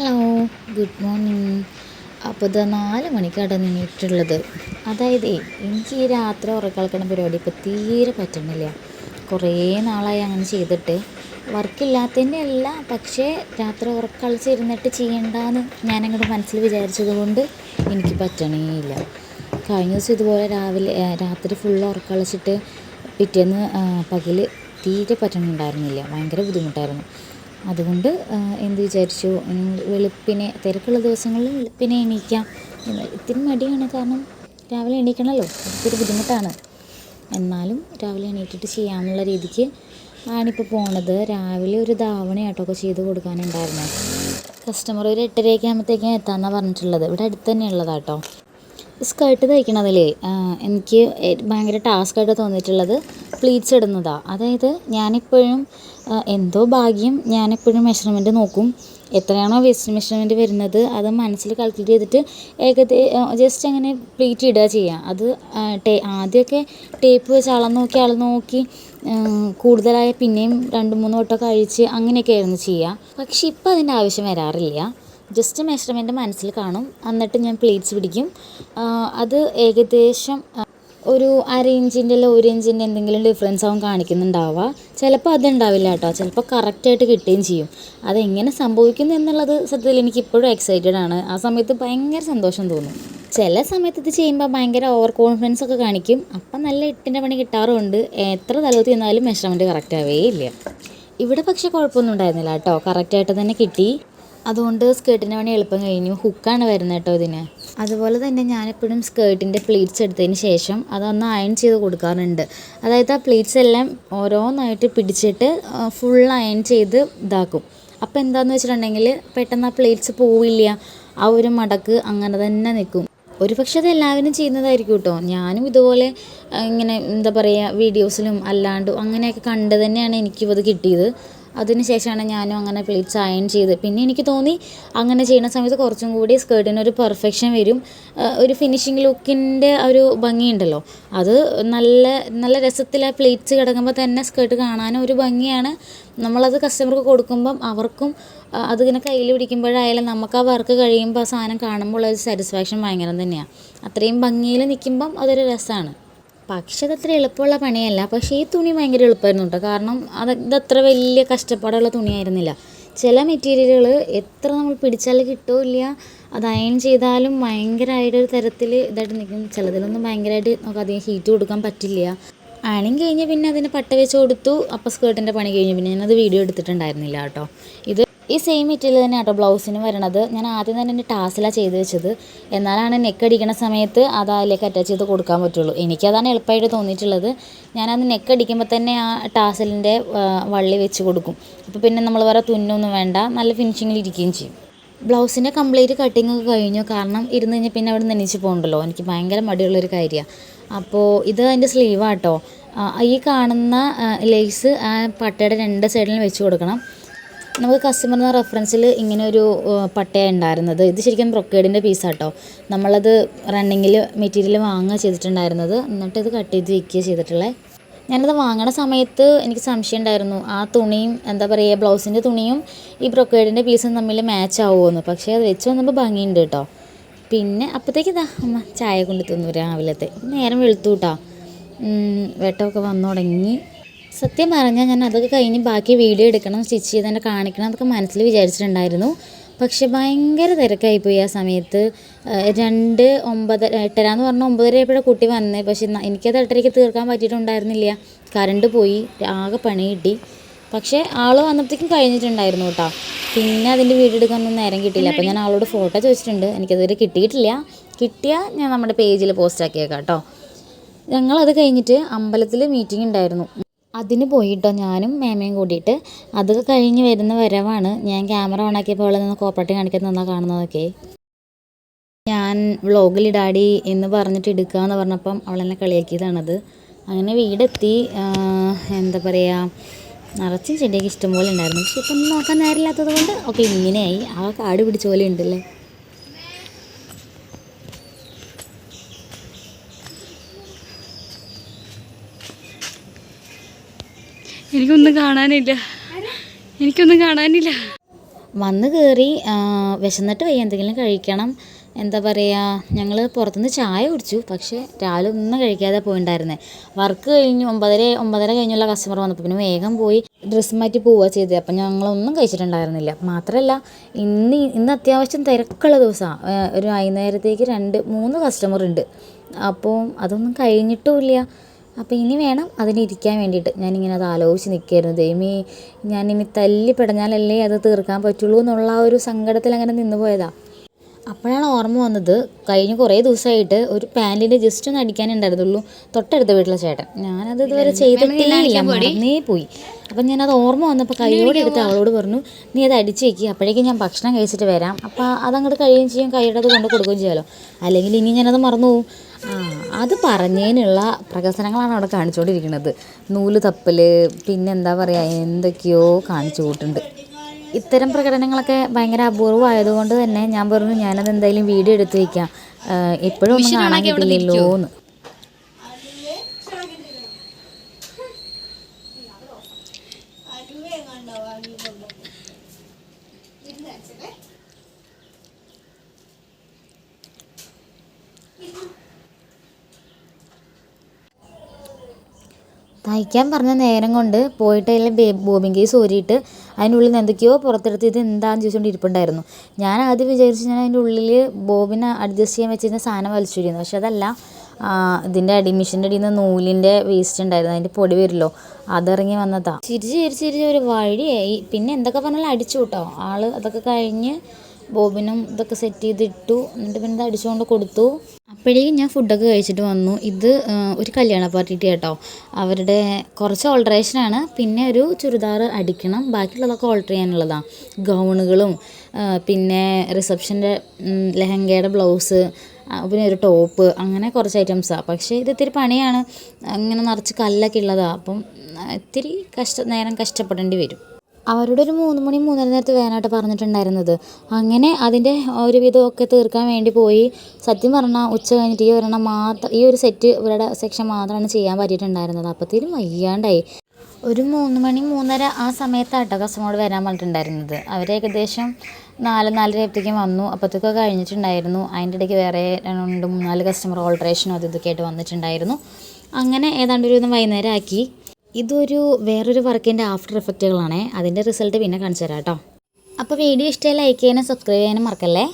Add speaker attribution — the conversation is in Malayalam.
Speaker 1: ഹലോ. Good morning. അപ്പോൾ ഇത് നാല് മണിക്കാട്ടാണ് നീട്ടുള്ളത് അതായത് എനിക്ക് ഈ രാത്രി ഉറക്കളക്കണ പരിപാടി ഇപ്പോൾ തീരെ പറ്റുന്നില്ല കുറേ നാളായി അങ്ങനെ ചെയ്തിട്ട്. വർക്കില്ലാത്തതിന്റെ അല്ല പക്ഷേ രാത്രി ഉറക്കളിച്ചിരുന്നിട്ട് ചെയ്യണ്ടെന്ന് ഞാനങ്ങോട്ട് മനസ്സിൽ വിചാരിച്ചത് കൊണ്ട് എനിക്ക് പറ്റണേയില്ല. കഴിഞ്ഞ ദിവസം ഇതുപോലെ രാവിലെ രാത്രി ഫുള്ള് ഉറക്കളിച്ചിട്ട് പിറ്റേന്ന് പകൽ തീരെ പറ്റണുണ്ടായിരുന്നില്ല. ഭയങ്കര ബുദ്ധിമുട്ടായിരുന്നു. അതുകൊണ്ട് എന്ത് വിചാരിച്ചു? വെളുപ്പിനെ തിരക്കുള്ള ദിവസങ്ങളിൽ വെളുപ്പിനെ എണീക്കാം. ഇത്തിരി മടിയാണ്. കാരണം രാവിലെ എണീക്കണമല്ലോ ഇത്തിരി ബുദ്ധിമുട്ടാണ്. എന്നാലും രാവിലെ എണീറ്റിട്ട് ചെയ്യാമെന്നുള്ള രീതിക്ക് ആണിപ്പോൾ പോണത് രാവിലെ ഒരു ധാവണയാട്ടമൊക്കെ ചെയ്ത് കൊടുക്കാനുണ്ടായിരുന്നു. കസ്റ്റമർ ഒരു എട്ടരയൊക്കെ ആകുമ്പോഴത്തേക്കും എത്താമെന്നാണ് പറഞ്ഞിട്ടുള്ളത്. ഇവിടെ അടുത്ത് തന്നെ ഉള്ളതാട്ടോ. സ്കേർട്ട് തയ്ക്കണതിലേ എനിക്ക് ഭയങ്കര ടാസ്ക്കായിട്ട് തോന്നിയിട്ടുള്ളത് പ്ലീറ്റ്സ് ഇടുന്നതാണ് അതായത് ഞാനിപ്പോഴും എന്തോ ഭാഗ്യം ഞാനെപ്പോഴും മെഷർമെന്റ് നോക്കും. എത്രയാണോ വേസ്റ്റ് മെഷർമെന്റ് വരുന്നത് അത് മനസ്സിൽ കാൽക്കുലേറ്റ് ചെയ്തിട്ട് ഏകദേശം ജസ്റ്റ് അങ്ങനെ പ്ലീറ്റ് ഇടുക ചെയ്യുക അത് ടേ ആദ്യമൊക്കെ ടേപ്പ് വെച്ച് അളന്ന് നോക്കി അളന്ന് നോക്കി കൂടുതലായ പിന്നെയും രണ്ട് മൂന്ന് വട്ടമൊക്കെ അഴിച്ച് അങ്ങനെയൊക്കെ ആയിരുന്നു ചെയ്യുക പക്ഷെ ഇപ്പോൾ അതിന്റെ ആവശ്യം വരാറില്ല. ജസ്റ്റ് മെഷർമെന്റ് മനസ്സിൽ കാണും. എന്നിട്ട് ഞാൻ പ്ലേറ്റ്സ് പിടിക്കും. അത് ഏകദേശം ഒരു അര ഇഞ്ചിന്റെ അല്ല ഒരു ഇഞ്ചിന്റെ എന്തെങ്കിലും ഡിഫറൻസ് ആവും കാണിക്കുന്നുണ്ടാവുക. ചിലപ്പോൾ അതുണ്ടാവില്ല കേട്ടോ. ചിലപ്പോൾ കറക്റ്റായിട്ട് കിട്ടുകയും ചെയ്യും. അതെങ്ങനെ സംഭവിക്കുന്നു എന്നുള്ളത് സത്യത്തിൽ എനിക്ക് ഇപ്പോഴും എക്സൈറ്റഡ് ആണ്. ആ സമയത്ത് ഭയങ്കര സന്തോഷം തോന്നും. ചില സമയത്ത് ഇത് ചെയ്യുമ്പോൾ ഭയങ്കര ഓവർ കോൺഫിഡൻസ് ഒക്കെ കാണിക്കും. അപ്പം നല്ല എട്ടിന്റെ പണി കിട്ടാറുമുണ്ട് എത്ര തലവത്തി നിന്നാലും മെഷർമെന്റ് കറക്റ്റ് ആവേ ഇല്ല. ഇവിടെ പക്ഷേ കുഴപ്പമൊന്നും ഉണ്ടായിരുന്നില്ല കേട്ടോ. കറക്റ്റായിട്ട് തന്നെ കിട്ടി. അതുകൊണ്ട് സ്കേർട്ടിന്റെ പണി എളുപ്പം കഴിഞ്ഞു. ഹുക്കാണ് വരുന്നത് കേട്ടോ ഇതിന്. അതുപോലെ തന്നെ ഞാനെപ്പോഴും സ്കേർട്ടിന്റെ പ്ലീറ്റ്സ് എടുത്തതിന് ശേഷം അതൊന്ന് അയൺ ചെയ്ത് കൊടുക്കാറുണ്ട്. അതായത് ആ പ്ലീറ്റ്സ് എല്ലാം ഓരോന്നായിട്ട് പിടിച്ചിട്ട് ഫുൾ അയൺ ചെയ്ത് ഇതാക്കും. അപ്പോൾ എന്താണെന്ന് വെച്ചിട്ടുണ്ടെങ്കിൽ പെട്ടെന്ന് ആ പ്ലേറ്റ്സ് പോവില്ല. ആ ഒരു മടക്ക് അങ്ങനെ തന്നെ നിൽക്കും. ഒരു പക്ഷേ അത് എല്ലാവരും ചെയ്യുന്നതായിരിക്കും കേട്ടോ. ഞാനും ഇതുപോലെ ഇങ്ങനെ എന്താ പറയുക വീഡിയോസിലും അല്ലാണ്ടും അങ്ങനെയൊക്കെ കണ്ട് തന്നെയാണ് എനിക്കും അത് കിട്ടിയത്. അതിന് ശേഷമാണ് ഞാനും അങ്ങനെ പ്ലീറ്റ്സ് അയൺ ചെയ്ത്. പിന്നെ എനിക്ക് തോന്നി അങ്ങനെ ചെയ്യുന്ന സമയത്ത് കുറച്ചും കൂടി സ്കേർട്ടിന് ഒരു പെർഫെക്ഷൻ വരും. ഒരു ഫിനിഷിങ് ലുക്കിന്റെ ഒരു ഭംഗിയുണ്ടല്ലോ. അത് നല്ല നല്ല രസത്തിൽ ആ പ്ലീറ്റ്സ് കിടക്കുമ്പോൾ തന്നെ സ്കേർട്ട് കാണാനും ഒരു ഭംഗിയാണ്. നമ്മളത് കസ്റ്റമർക്ക് കൊടുക്കുമ്പം അവർക്കും അതിങ്ങനെ കയ്യിൽ പിടിക്കുമ്പോഴായാലും നമുക്ക് ആ വർക്ക് കഴിയുമ്പോൾ ആ സാധനം കാണുമ്പോൾ ഒരു സാറ്റിസ്ഫാക്ഷൻ ഭയങ്കരം തന്നെയാണ് അത്രയും ഭംഗിയിൽ നിൽക്കുമ്പം അതൊരു രസമാണ്. പക്ഷെ അതത്ര എളുപ്പമുള്ള പണിയല്ല. പക്ഷേ ഈ തുണി ഭയങ്കര എളുപ്പമായിരുന്നു കേട്ടോ. കാരണം അത് ഇതത്ര വലിയ കഷ്ടപ്പാടുള്ള തുണിയായിരുന്നില്ല. ചില മെറ്റീരിയലുകൾ എത്ര നമ്മൾ പിടിച്ചാൽ കിട്ടില്ല അത് അയൺ ചെയ്താലും ഭയങ്കരമായിട്ട് ഒരു തരത്തിൽ ഇതായിട്ട് നിൽക്കും. ചിലതിലൊന്നും ഭയങ്കരമായിട്ട് നമുക്ക് അധികം ഹീറ്റ് കൊടുക്കാൻ പറ്റില്ല. അയണിങ് കഴിഞ്ഞ് പിന്നെ അതിന് പട്ട വെച്ച് കൊടുത്തു. അപ്പോൾ സ്കേർട്ടിന്റെ പണി കഴിഞ്ഞ് പിന്നെ ഞാനത് വീഡിയോ എടുത്തിട്ടുണ്ടായിരുന്നില്ല കേട്ടോ. ഇത് ഈ സെയിം മെറ്റീരിയൽ തന്നെ കേട്ടോ ബ്ലൗസിന് വരണത്. ഞാൻ ആദ്യം തന്നെ എന്റെ ടാസിലാണ് ചെയ്ത് വെച്ചത്. എന്നാലാണ് നെക്ക് അടിക്കുന്ന സമയത്ത് അത് അതിലേക്ക് അറ്റാച്ച് ചെയ്ത് കൊടുക്കാൻ പറ്റുള്ളൂ. എനിക്കതാണ് എളുപ്പമായിട്ട് തോന്നിയിട്ടുള്ളത്. ഞാനത് നെക്ക് അടിക്കുമ്പോൾ തന്നെ ആ ടാസലിന്റെ വള്ളി വെച്ച് കൊടുക്കും. അപ്പോൾ പിന്നെ നമ്മൾ വേറെ തുന്നൊന്നും വേണ്ട. നല്ല ഫിനിഷിങ്ങിൽ ഇരിക്കുകയും ചെയ്യും. ബ്ലൗസിന്റെ കംപ്ലീറ്റ് കട്ടിങ് ഒക്കെ കഴിഞ്ഞു. കാരണം ഇരുന്ന് കഴിഞ്ഞാൽ പിന്നെ അവിടെ നിന്ന് എണീച്ച് പോകണ്ടല്ലോ. എനിക്ക് ഭയങ്കര മടിയുള്ളൊരു കാര്യമാണ് അപ്പോൾ ഇത് അതിന്റെ സ്ലീവാട്ടോ ഈ കാണുന്ന ലേസ് ആ പട്ടയുടെ രണ്ട് സൈഡിലും വെച്ച് കൊടുക്കണം. നമുക്ക് കസ്റ്റമറിന് റെഫറൻസിൽ ഇങ്ങനെ ഒരു പട്ടയ ഉണ്ടായിരുന്നത്. ഇത് ശരിക്കും ബ്രൊക്കേഡിന്റെ പീസാട്ടോ നമ്മളത് റണ്ണിങ്ങിൽ മെറ്റീരിയൽ വാങ്ങുക ചെയ്തിട്ടുണ്ടായിരുന്നത്. എന്നിട്ട് ഇത് കട്ട് ചെയ്ത് വിൽക്കുക ചെയ്തിട്ടുള്ളത് ഞാനത് വാങ്ങണ സമയത്ത് എനിക്ക് സംശയം ഉണ്ടായിരുന്നു. ആ തുണിയും എന്താ പറയുക ബ്ലൗസിന്റെ തുണിയും ഈ ബ്രൊക്കേഡിന്റെ പീസും തമ്മിൽ മാച്ച് ആവുമെന്ന്. പക്ഷേ അത് വെച്ച് വന്നപ്പോൾ ഭംഗിയുണ്ട് കേട്ടോ പിന്നെ അപ്പോഴത്തേക്ക് ഇതാ അമ്മ ചായ കൊണ്ട് തിന്നു രാവിലത്തെ. നേരം വെളുത്തു കേട്ടോ വെട്ടമൊക്കെ വന്നു തുടങ്ങി. സത്യം പറഞ്ഞാൽ ഞാൻ അതൊക്കെ കഴിഞ്ഞ് ബാക്കി വീഡിയോ എടുക്കണം സ്റ്റിച്ച് ചെയ്ത് തന്നെ കാണിക്കണം എന്നൊക്കെ മനസ്സിൽ വിചാരിച്ചിട്ടുണ്ടായിരുന്നു. പക്ഷെ ഭയങ്കര തിരക്കായിപ്പോയി ആ സമയത്ത്. രണ്ട് ഒമ്പത് എട്ടര എന്ന് പറഞ്ഞാൽ ഒമ്പതര ആയപ്പോഴാണ് കുട്ടി വന്നത് പക്ഷെ എനിക്കത് എട്ടരയ്ക്ക് തീർക്കാൻ പറ്റിയിട്ടുണ്ടായിരുന്നില്ല. കറണ്ട് പോയി ആകെ പണി കിട്ടി. പക്ഷേ ആൾ വന്നപ്പോഴത്തേക്കും കഴിഞ്ഞിട്ടുണ്ടായിരുന്നു കേട്ടോ. പിന്നെ അതിന്റെ വീഡിയോ എടുക്കാനൊന്നും നേരം കിട്ടിയില്ല. അപ്പോൾ ഞാൻ ആളോട് ഫോട്ടോ ചോദിച്ചിട്ടുണ്ട്. എനിക്കതുവരെ കിട്ടിയിട്ടില്ല. കിട്ടിയാൽ ഞാൻ നമ്മുടെ പേജിൽ പോസ്റ്റ് ആക്കിയേക്കാം കേട്ടോ. ഞങ്ങളത് കഴിഞ്ഞിട്ട് അമ്പലത്തിൽ മീറ്റിംഗ് ഉണ്ടായിരുന്നു. അതിന് പോയിട്ടോ ഞാനും മേമയും കൂടിയിട്ട്. അത് കഴിഞ്ഞ് വരുന്ന വരവാണ്. ഞാൻ ക്യാമറ ഓണാക്കിയപ്പോൾ നിന്ന് കോപ്പറേറ്റ് കാണിക്കാൻ നിന്നാ കാണുന്നതൊക്കെ. ഞാൻ വ്ളോഗിൽ ഡാഡി എന്ന് പറഞ്ഞിട്ട് എടുക്കാമെന്ന് പറഞ്ഞപ്പം അവളെന്നെ കളിയാക്കിയതാണത്. അങ്ങനെ വീടെത്തി എന്താ പറയുക നിറച്ച് ചെടിയൊക്കെ ഇഷ്ടംപോലെ ഉണ്ടായിരുന്നു. പക്ഷെ ഇപ്പം നോക്കാൻ നേരമില്ലാത്തത് കൊണ്ട് ഒക്കെ ഇങ്ങനെയായി. ആ കാട് പിടിച്ച പോലെ ഉണ്ടല്ലേ?
Speaker 2: എനിക്കൊന്നും കാണാനില്ല. എനിക്കൊന്നും കാണാനില്ല.
Speaker 1: വന്ന് കയറി വിശന്നിട്ട് വയ്യ എന്തെങ്കിലും കഴിക്കണം. എന്താ പറയുക ഞങ്ങൾ പുറത്തുനിന്ന് ചായ കുടിച്ചു. പക്ഷേ രാവിലെ ഒന്നും കഴിക്കാതെ പോയിണ്ടായിരുന്നത് വർക്ക് കഴിഞ്ഞ് ഒമ്പതര ഒമ്പതര കഴിഞ്ഞുള്ള കസ്റ്റമർ വന്നപ്പോൾ പിന്നെ വേഗം പോയി ഡ്രസ്സ് മാറ്റി പോവുക ചെയ്തത് അപ്പം ഞങ്ങളൊന്നും കഴിച്ചിട്ടുണ്ടായിരുന്നില്ല. മാത്രമല്ല ഇന്ന് ഇന്ന് അത്യാവശ്യം തിരക്കുള്ള ദിവസമാണ് ഒരു വൈകുന്നേരത്തേക്ക് രണ്ട് മൂന്ന് കസ്റ്റമർ ഉണ്ട്. അപ്പോൾ അതൊന്നും കഴിഞ്ഞിട്ടുമില്ല അപ്പോൾ ഇനി വേണം അതിനിരിക്കാൻ വേണ്ടിയിട്ട് ഞാനിങ്ങനെ അത് ആലോചിച്ച് നിൽക്കുകയായിരുന്നു ദൈവമേ ഞാനിനി തല്ലി പിടഞ്ഞാലല്ലേ അത് തീർക്കാൻ പറ്റുള്ളൂ എന്നുള്ള ആ ഒരു സങ്കടത്തിൽ അങ്ങനെ നിന്ന് പോയതാണ് അപ്പോഴാണ് ഓർമ്മ വന്നത് കഴിഞ്ഞ കുറേ ദിവസമായിട്ട് ഒരു പാന്റിന്റെ ജസ്റ്റ് ഒന്ന് അടിക്കാനുണ്ടായിരുന്നുള്ളൂ തൊട്ടടുത്ത വീട്ടിലെ ചേട്ടൻ ഞാനത് ഇതുവരെ ചെയ്തിട്ടേ ഇല്ല മറന്നേ പോയി അപ്പം ഞാനത് ഓർമ്മ വന്നപ്പോൾ കൈയോടെ എടുത്ത് അവളോട് പറഞ്ഞു നീ അത് അടിച്ച് വെക്കുക അപ്പോഴേക്കും ഞാൻ ഭക്ഷണം കഴിച്ചിട്ട് വരാം അപ്പോൾ അതങ്ങോട്ട് കഴിയുകയും ചെയ്യും കൈയുടെ അത് കൊണ്ട് കൊടുക്കുകയും ചെയ്യാമല്ലോ അല്ലെങ്കിൽ ഇനി ഞാനത് മറന്നു പോകും ആ അത് പറഞ്ഞതിനുള്ള പ്രകസനങ്ങളാണ് അവിടെ കാണിച്ചുകൊണ്ടിരിക്കുന്നത്. നൂൽ തപ്പൽ പിന്നെ എന്താ പറയുക എന്തൊക്കെയോ കാണിച്ചു കൂട്ടുണ്ട്. ഇത്തരം പ്രകടനങ്ങളൊക്കെ ഭയങ്കര അപൂർവമായതുകൊണ്ട് തന്നെ ഞാൻ പറഞ്ഞു ഞാനത് എന്തായാലും വീഡിയോ എടുത്ത് വയ്ക്കാം എപ്പോഴും ഒന്നും കാണാൻ കിട്ടില്ലല്ലോ എന്ന് തയ്ക്കാൻ പറഞ്ഞ നേരം കൊണ്ട് പോയിട്ട് അതിൽ ബോബിൻ കേസ് ഊരിയിട്ട് അതിനുള്ളിൽ നിന്ന് എന്തൊക്കെയോ പുറത്തെടുത്ത് ഇത് എന്താണെന്ന് ചോദിച്ചുകൊണ്ട് ഇരിപ്പുണ്ടായിരുന്നു ഞാൻ ആദ്യം വിചാരിച്ചു ഞാൻ അതിന്റെ ഉള്ളിൽ ബോബിനെ അഡ്ജസ്റ്റ് ചെയ്യാൻ വെച്ചിരുന്ന സാധനം വലിച്ചിരുന്നു പക്ഷെ അതല്ല ഇതിന്റെ അടി മിഷീന്റെ അടിയിൽ നിന്ന് നൂലിന്റെ വേസ്റ്റ് ഉണ്ടായിരുന്നു. അതിന്റെ പൊടി വരുമല്ലോ അതിറങ്ങി വന്നതാ. ചിരിച്ച് ചിരിച്ച് ചിരിച്ച് ഒരു വഴിയായി. പിന്നെ എന്തൊക്കെ പറഞ്ഞാലും അടിച്ചു കേട്ടോ. ആൾ അതൊക്കെ കഴിഞ്ഞ് ബോബിനും ഇതൊക്കെ സെറ്റ് ചെയ്തിട്ടു. എന്നിട്ട് പിന്നെ ഇത് അടിച്ചുകൊണ്ട് കൊടുത്തു. അപ്പോഴേക്കും ഞാൻ ഫുഡൊക്കെ കഴിച്ചിട്ട് വന്നു. ഇത് ഒരു കല്യാണ പാർട്ടിയിട്ട് കേട്ടോ. അവരുടെ കുറച്ച് ഓൾട്ടറേഷനാണ് പിന്നെ ഒരു ചുരിദാർ അടിക്കണം. ബാക്കിയുള്ളതൊക്കെ ഓൾട്ടർ ചെയ്യാനുള്ളതാണ് ഗൗണുകളും പിന്നെ റിസപ്ഷന്റെ ലെഹങ്കയുടെ ബ്ലൗസ് പിന്നെ ഒരു ടോപ്പ് അങ്ങനെ കുറച്ച് ഐറ്റംസാണ് പക്ഷേ ഇത് ഇത്തിരി പണിയാണ്. അങ്ങനെ നിറച്ച് കല്ലൊക്കെ ഉള്ളതാണ് അപ്പം ഇത്തിരി കഷ്ട നേരം കഷ്ടപ്പെടേണ്ടി വരും. അവരോട് ഒരു മൂന്ന് മണി മൂന്നര നേരത്ത് വേനായിട്ട് പറഞ്ഞിട്ടുണ്ടായിരുന്നത്. അങ്ങനെ അതിന്റെ ഒരുവിധമൊക്കെ തീർക്കാൻ വേണ്ടി പോയി. സത്യം പറഞ്ഞാൽ ഉച്ച കഴിഞ്ഞിട്ട് ഈ ഒരെണ്ണം മാത്രം ഈ ഒരു സെറ്റ് ഇവരുടെ സെക്ഷൻ മാത്രമാണ് ചെയ്യാൻ പറ്റിയിട്ടുണ്ടായിരുന്നത്. അപ്പോഴത്തേനും വയ്യാണ്ടായി. ഒരു മൂന്ന് മണി മൂന്നര ആ സമയത്താട്ടോ കസ്റ്റമറോട് വരാൻ പറഞ്ഞിട്ടുണ്ടായിരുന്നത്. അവർ ഏകദേശം നാല് നാലര ആയപ്പോഴത്തേക്കും വന്നു. അപ്പോഴത്തേക്കും കഴിഞ്ഞിട്ടുണ്ടായിരുന്നു. അതിന്റെ ഇടയ്ക്ക് വേറെ രണ്ട് മൂന്നാൽ കസ്റ്റമർ ഓൾട്ടറേഷനും അത് ഇതൊക്കെ ആയിട്ട് വന്നിട്ടുണ്ടായിരുന്നു. അങ്ങനെ ഏതാണ്ട് ഒരു വൈകുന്നേരം ആക്കി ഇതൊരു വേറൊരു വർക്കിന്റെ ആഫ്റ്റർ എഫക്റ്റുകളാണേ അതിന്റെ റിസൾട്ട് പിന്നെ കാണിച്ചു തരാം കേട്ടോ. അപ്പോൾ വീഡിയോ ഇഷ്ടമായി ലൈക്ക് ചെയ്യാനും സബ്സ്ക്രൈബ് ചെയ്യാനും മറക്കല്ലേ?